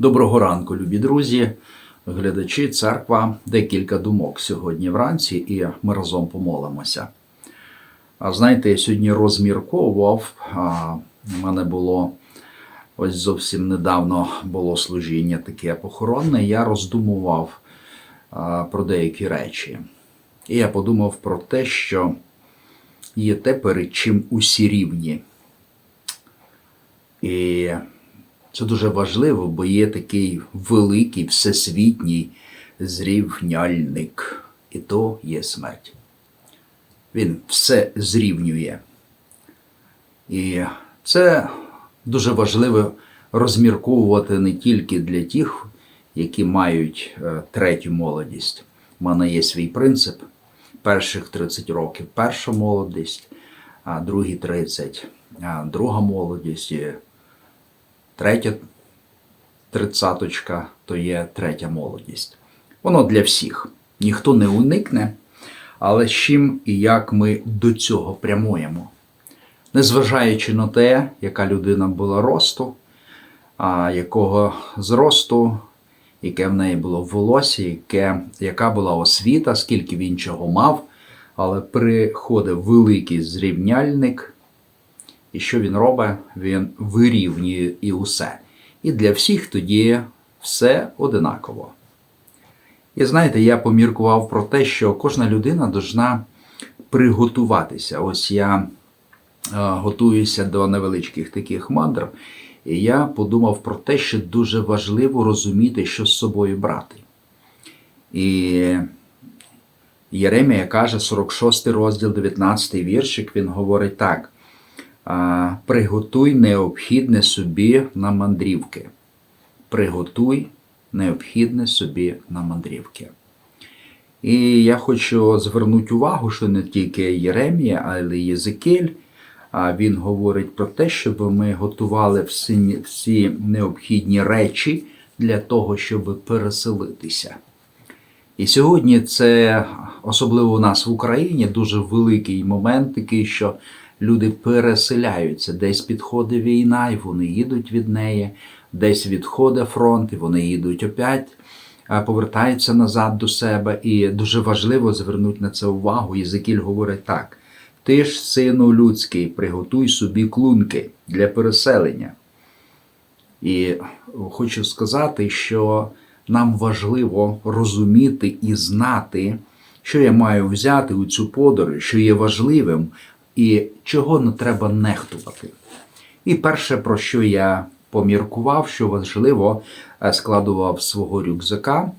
Доброго ранку, любі друзі, глядачі, церква, декілька думок сьогодні вранці, і ми разом помолимося. А знаєте, я сьогодні розмірковував, у мене було ось зовсім недавно було служіння таке похоронне, я роздумував про деякі речі. І я подумав про те, що є те, перед чим усі рівні. І це дуже важливо, бо є такий великий всесвітній зрівняльник, і то є смерть. Він все зрівнює. І це дуже важливо розмірковувати не тільки для тих, які мають е, третю молодість. У мене є свій принцип. Перших 30 років перша молодість, а другі 30 а друга молодість. Третя тридцяточка то є третя молодість. Воно для всіх. Ніхто не уникне, але з чим і як ми до цього прямуємо. Незважаючи на те, яка людина була росту, а якого зросту, яке в неї було волосся, яке, яка була освіта, скільки він чого мав, але приходить великий зрівняльник, і що він робить? Він вирівнює і усе. І для всіх тоді все одинаково. І знаєте, я поміркував про те, що кожна людина должна приготуватися. Ось я е, готуюся до невеличких таких мандр, і я подумав про те, що дуже важливо розуміти, що з собою брати. І Єремія каже, 46 розділ, 19 віршик, він говорить так: приготуй необхідне собі на мандрівки. Приготуй необхідне собі на мандрівки. І я хочу звернути увагу, що не тільки Єремія, але й Єзекель, а він говорить про те, щоб ми готували всі, всі необхідні речі для того, щоб переселитися. І сьогодні це, особливо у нас в Україні, дуже великий момент такий, що люди переселяються. Десь підходить війна, і вони їдуть від неї, десь відходить фронт, і вони їдуть опять, повертаються назад до себе. І дуже важливо звернути на це увагу. Єзикіль говорить так: ти ж, сину людський, приготуй собі клунки для переселення. І хочу сказати, що нам важливо розуміти і знати, що я маю взяти у цю подорож, що є важливим, і чого не треба нехтувати. І перше, про що я поміркував, що важливо, е, складував свого рюкзака,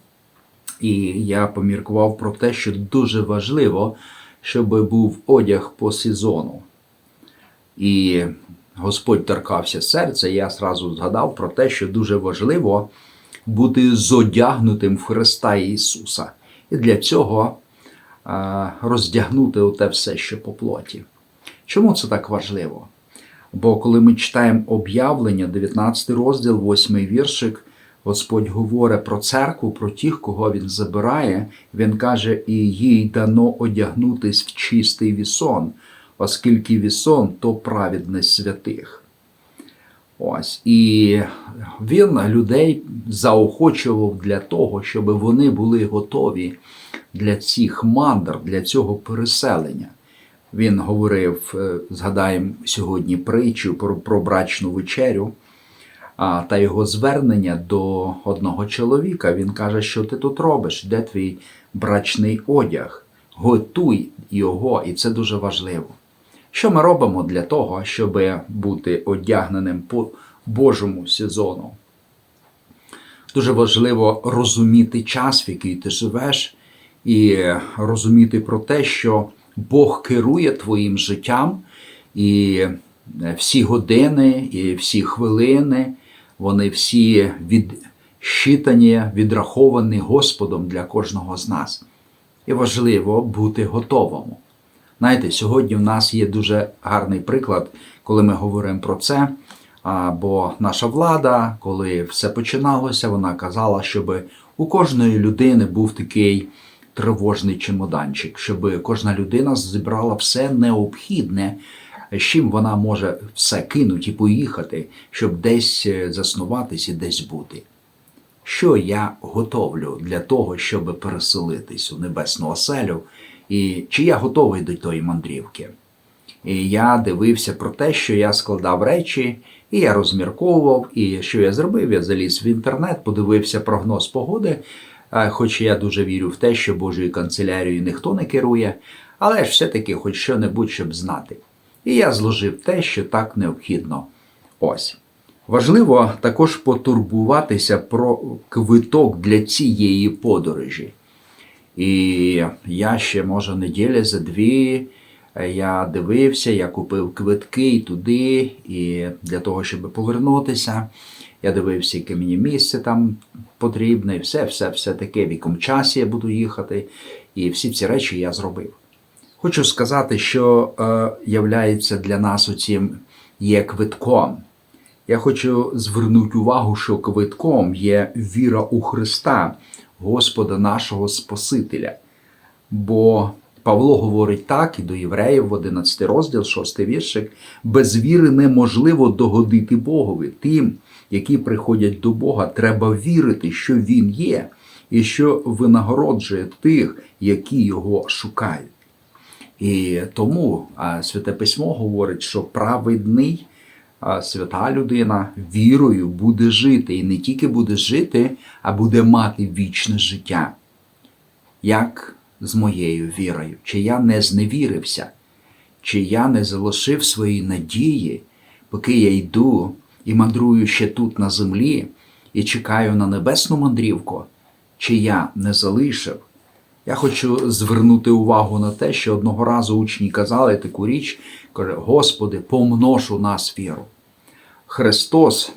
і я поміркував про те, що дуже важливо, щоб був одяг по сезону. І Господь торкався серця, я зразу згадав про те, що дуже важливо бути зодягнутим в Христа Ісуса. І для цього е, роздягнути оте все, що по плоті. Чому це так важливо? Бо коли ми читаємо об'явлення, 19 розділ, 8 віршик, Господь говорить про церкву, про тих, кого Він забирає, Він каже, і їй дано одягнутись в чистий вісон, оскільки вісон то праведність святих. Ось. І він людей заохочував для того, щоб вони були готові для цих мандр, для цього переселення. Він говорив, е, згадаємо сьогодні притчу про, про брачну вечерю а, та його звернення до одного чоловіка. Він каже, що ти тут робиш, де твій брачний одяг? Готуй його, і це дуже важливо. Що ми робимо для того, щоб бути одягненим по Божому сезону? Дуже важливо розуміти час, в який ти живеш, і розуміти про те, що Бог керує твоїм життям, і всі години, і всі хвилини, вони всі відщитані, відраховані Господом для кожного з нас. І важливо бути готовим. Знаєте, сьогодні в нас є дуже гарний приклад, коли ми говоримо про це. Бо наша влада, коли все починалося, вона казала, щоб у кожної людини був такий тривожний чемоданчик, щоб кожна людина зібрала все необхідне, з чим вона може все кинути і поїхати, щоб десь заснуватись і десь бути. що я готовлю для того, щоб переселитись у небесну оселю, і чи я готовий до тої мандрівки. І я дивився про те, що я складав речі, і я розмірковував, і що я зробив, я заліз в інтернет, подивився прогноз погоди, е, хоч я дуже вірю в те, що Божою канцелярією ніхто не керує, але ж все-таки хоч що-небудь, щоб знати. І я зложив те, що так необхідно. Ось. Важливо також потурбуватися про квиток для цієї подорожі. І я ще, може, неділя за дві е, я дивився, я купив квитки і туди, і для того, щоб повернутися. Я дивився, яке мені місце там потрібне, і все, все, все таке, в якому часі я буду їхати. І всі ці речі я зробив. Хочу сказати, що е, являється для нас оцім є квитком. Я хочу звернути увагу, що квитком є віра у Христа, Господа нашого Спасителя. Бо Павло говорить так і до євреїв в 11 розділ, 6 віршик, без віри неможливо догодити Богові. Тим, які приходять до Бога, треба вірити, що Він є, і що винагороджує тих, які його шукають. І тому Святе Письмо говорить, що праведний свята людина вірою буде жити. І не тільки буде жити, а буде мати вічне життя. Як з моєю вірою? Чи я не зневірився, чи я не залишив свої надії, поки я йду і мандрую ще тут на землі, і чекаю на небесну мандрівку, чи я не залишив? Я хочу звернути увагу на те, що одного разу учні казали таку річ, каже, Господи, помнож у нас віру. Христос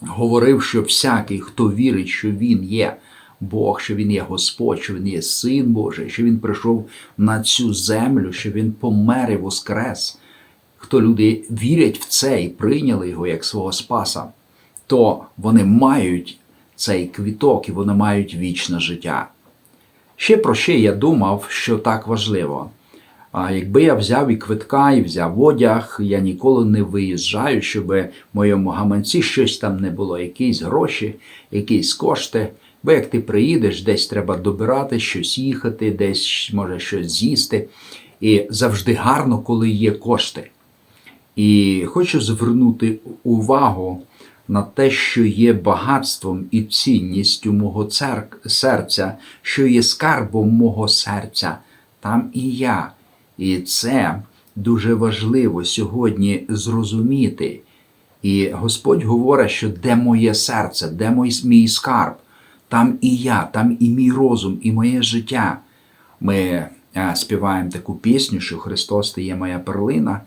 говорив, що всякий, хто вірить, що Він є Бог, що Він є Господь, що Він є Син Божий, що Він прийшов на цю землю, що Він помер і воскрес. Хто люди вірять в це і прийняли його як свого Спаса, то вони мають цей квіток і вони мають вічне життя. Ще про що я думав, що так важливо. А якби я взяв і квитка, і взяв одяг, я ніколи не виїжджаю, щоб в моєму гаманці щось там не було, якісь гроші, якісь кошти. Бо як ти приїдеш, десь треба добирати, щось їхати, десь може щось з'їсти. І завжди гарно, коли є кошти. І хочу звернути увагу на те, що є багатством і цінністю мого серця, що є скарбом мого серця, там і я. І це дуже важливо сьогодні зрозуміти. І Господь говорить, що де моє серце, де мій, скарб, там і я, там і мій розум, і моє життя. Ми а, співаємо таку пісню, що Христос ти є моя перлина.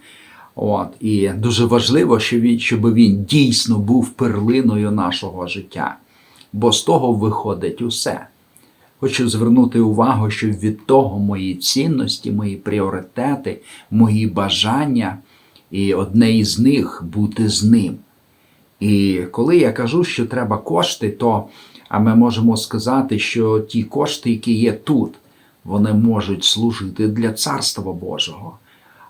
От, І дуже важливо, щоб він, щоб він дійсно був перлиною нашого життя, бо з того виходить усе. Хочу звернути увагу, що від того мої цінності, мої пріоритети, мої бажання, і одне із них бути з ним. І коли я кажу, що треба кошти, то а ми можемо сказати, що ті кошти, які є тут, вони можуть служити для Царства Божого.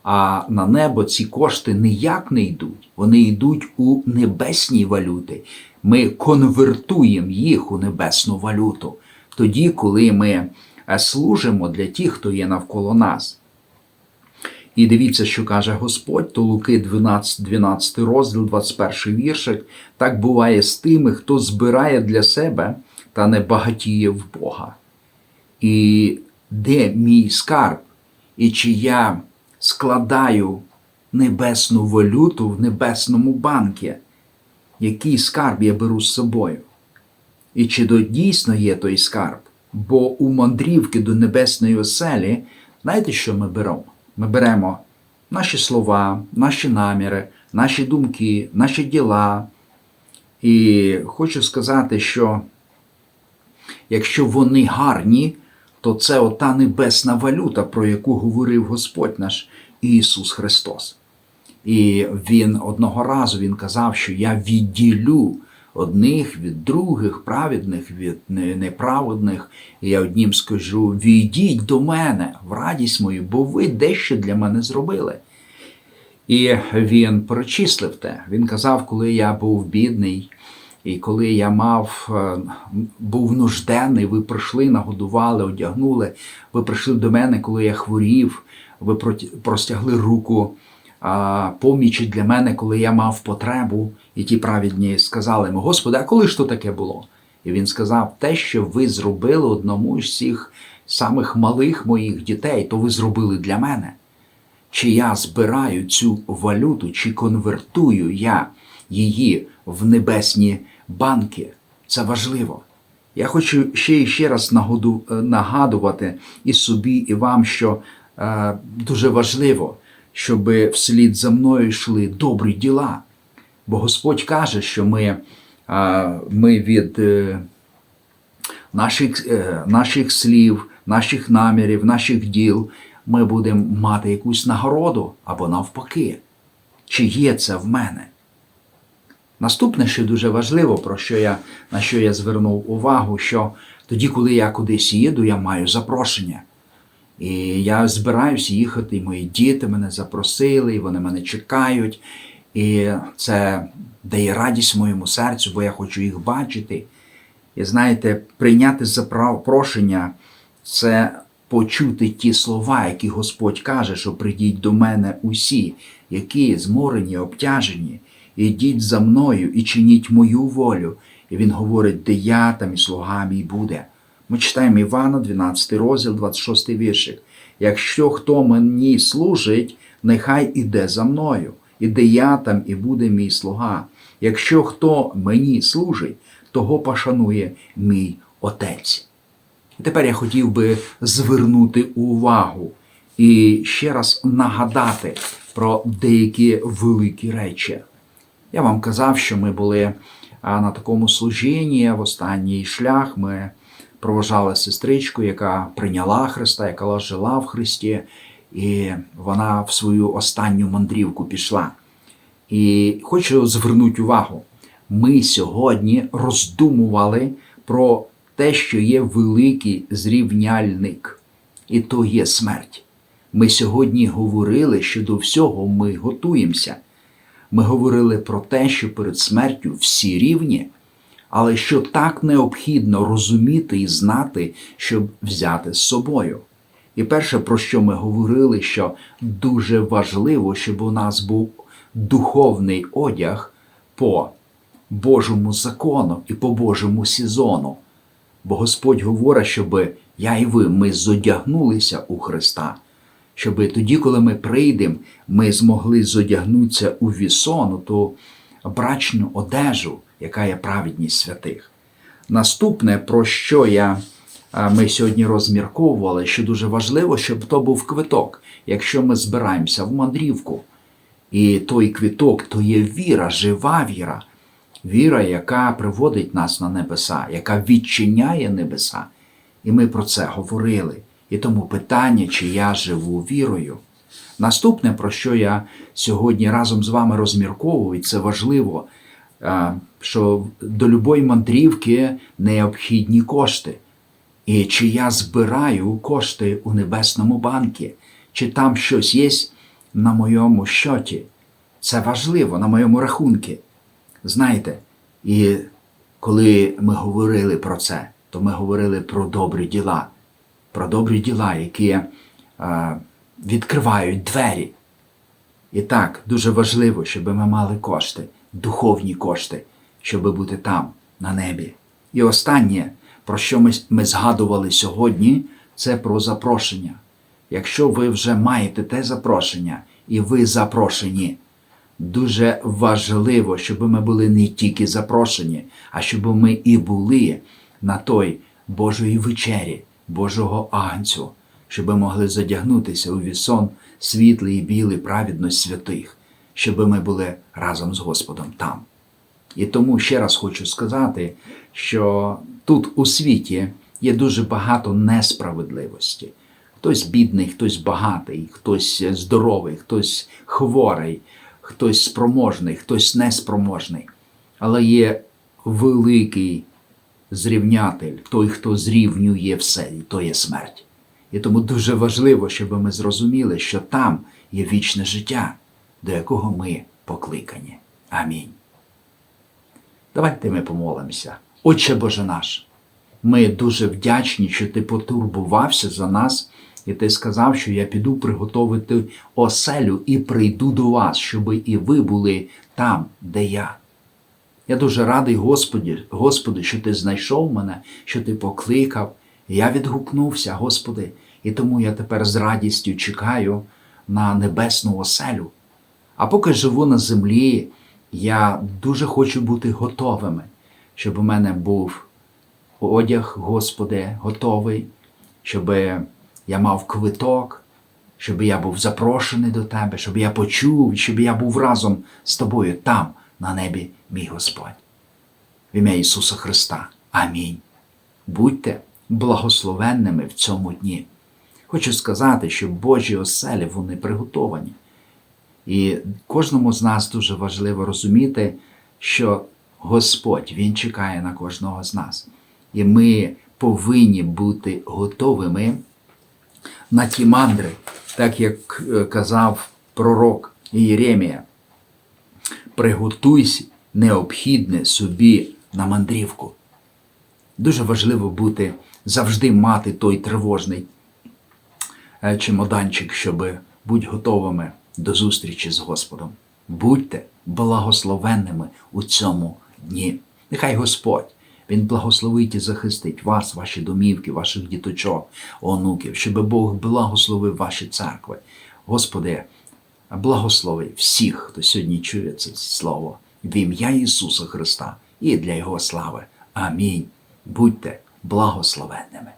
А на небо ці кошти ніяк не йдуть. Вони йдуть у небесні валюти. Ми конвертуємо їх у небесну валюту тоді, коли ми служимо для тих, хто є навколо нас. І дивіться, що каже Господь, то Луки 12, 12 розділ, 21 віршик. Так буває з тими, хто збирає для себе та не багатіє в Бога. І де мій скарб, і чи я складаю небесну валюту в небесному банкі, який скарб я беру з собою? І чи то дійсно є той скарб? Бо у мандрівки до небесної оселі, знаєте, що ми беремо? Ми беремо наші слова, наші наміри, наші думки, наші діла. І хочу сказати, що якщо вони гарні, то це ота небесна валюта, про яку говорив Господь наш Ісус Христос. І Він одного разу Він казав, що я відділю одних від других, праведних від неправедних. І я однім скажу: війдіть до мене в радість мою, бо ви дещо для мене зробили. І він перечислив те. Він казав, коли я був бідний, І коли я мав, е, був нужденний, ви прийшли, нагодували, одягнули. Ви прийшли до мене, коли я хворів, ви простягли руку помічі для мене, коли я мав потребу, і ті праведні сказали йому, Господи, а коли ж то таке було? І він сказав, те, що ви зробили одному з цих самих малих моїх дітей, то ви зробили для мене. Чи я збираю цю валюту, чи конвертую я її в небесні банки? Це важливо. Я хочу ще і ще раз нагоду, е, нагадувати і собі, і вам, що е, дуже важливо, щоб вслід за мною йшли добрі діла. Бо Господь каже, що ми, е, ми від е, наших, е, наших слів, наших намірів, наших діл, ми будемо мати якусь нагороду або навпаки. Чи є це в мене? Наступне, що дуже важливо, про що я, на що я звернув увагу, що тоді, коли я кудись їду, я маю запрошення. І я збираюся їхати, і мої діти мене запросили, і вони мене чекають. І це дає радість моєму серцю, бо я хочу їх бачити. І знаєте, прийняти запрошення це почути ті слова, які Господь каже, що прийдіть до мене усі, які зморені, обтяжені, ідіть за мною і чиніть мою волю. І він говорить, де я там і слуга мій буде. Ми читаємо Івана, 12 розділ, 26 віршик. Якщо хто мені служить, нехай іде за мною, і де я там і буде мій слуга. Якщо хто мені служить, того пошанує мій отець. І тепер я хотів би звернути увагу і ще раз нагадати про деякі великі речі. Я вам казав, що ми були на такому служінні в останній шлях. Ми проважали сестричку, яка прийняла Христа, яка жила в Христі, і вона в свою останню мандрівку пішла. І хочу звернути увагу. Ми сьогодні роздумували про те, що є великий зрівняльник, і то є смерть. Ми сьогодні говорили, що до всього ми готуємося. Ми говорили про те, що перед смертю всі рівні, але що так необхідно розуміти і знати, щоб взяти з собою. І перше, про що ми говорили, що дуже важливо, щоб у нас був духовний одяг по Божому закону і по Божому сезону. Бо Господь говорить, щоб я і ви ми зодягнулися у Христа, щоб тоді, коли ми прийдемо, ми змогли зодягнутися у вісону, ту брачну одежу, яка є праведність святих. Наступне, про що я, ми сьогодні розмірковували, що дуже важливо, щоб то був квиток, якщо ми збираємося в мандрівку. І той квіток то є віра, жива віра, віра, яка приводить нас на небеса, яка відчиняє небеса. І ми про це говорили. І тому питання, чи я живу вірою. Наступне, про що я сьогодні разом з вами розмірковую, і це важливо, що до любої мандрівки необхідні кошти. І чи я збираю кошти у небесному банку, чи там щось є на моєму щоті. Це важливо на моєму рахунку. Знаєте, і коли ми говорили про це, то ми говорили про добрі діла, про добрі діла, які е, відкривають двері. І так, дуже важливо, щоб ми мали кошти, духовні кошти, щоб бути там, на небі. І останнє, про що ми, ми згадували сьогодні, це про запрошення. Якщо ви вже маєте те запрошення, і ви запрошені, дуже важливо, щоб ми були не тільки запрошені, а щоб ми і були на той Божої вечері, Божого агнцю, ми могли задягнутися у вісон світлий і білий праведність святих, щоб ми були разом з Господом там. І тому ще раз хочу сказати, що тут у світі є дуже багато несправедливості. Хтось бідний, хтось багатий, хтось здоровий, хтось хворий, хтось спроможний, хтось неспроможний. Але є великий зрівнятель, той, хто зрівнює все, і то є смерть. І тому дуже важливо, щоб ми зрозуміли, що там є вічне життя, до якого ми покликані. Амінь. Давайте ми помолимося. Отче Боже наш, ми дуже вдячні, що ти потурбувався за нас, і ти сказав, що я піду приготовити оселю і прийду до вас, щоб і ви були там, де я. Я дуже радий, Господі, Господи, що ти знайшов мене, що ти покликав. Я відгукнувся, Господи, і тому я тепер з радістю чекаю на небесну оселю. А поки живу на землі, я дуже хочу бути готовими, щоб у мене був одяг, Господи, готовий, щоб я мав квиток, щоб я був запрошений до Тебе, щоб я почув, щоб я був разом з Тобою там, на небі, мій Господь. В ім'я Ісуса Христа. Амінь. Будьте благословенними в цьому дні. Хочу сказати, що Божі оселі вони приготовані. І кожному з нас дуже важливо розуміти, що Господь Він чекає на кожного з нас. І ми повинні бути готовими на ті мандри, так як е, казав пророк Єремія. Приготуйся необхідне собі на мандрівку. Дуже важливо бути завжди мати той тривожний е, чемоданчик, щоб бути готовими до зустрічі з Господом. Будьте благословенними у цьому дні. Нехай Господь Він благословить і захистить вас, ваші домівки, ваших діточок, онуків, щоб Бог благословив ваші церкви. Господи, благослови всіх, хто сьогодні чує це слово в ім'я Ісуса Христа і для Його слави. Амінь. Будьте благословенними.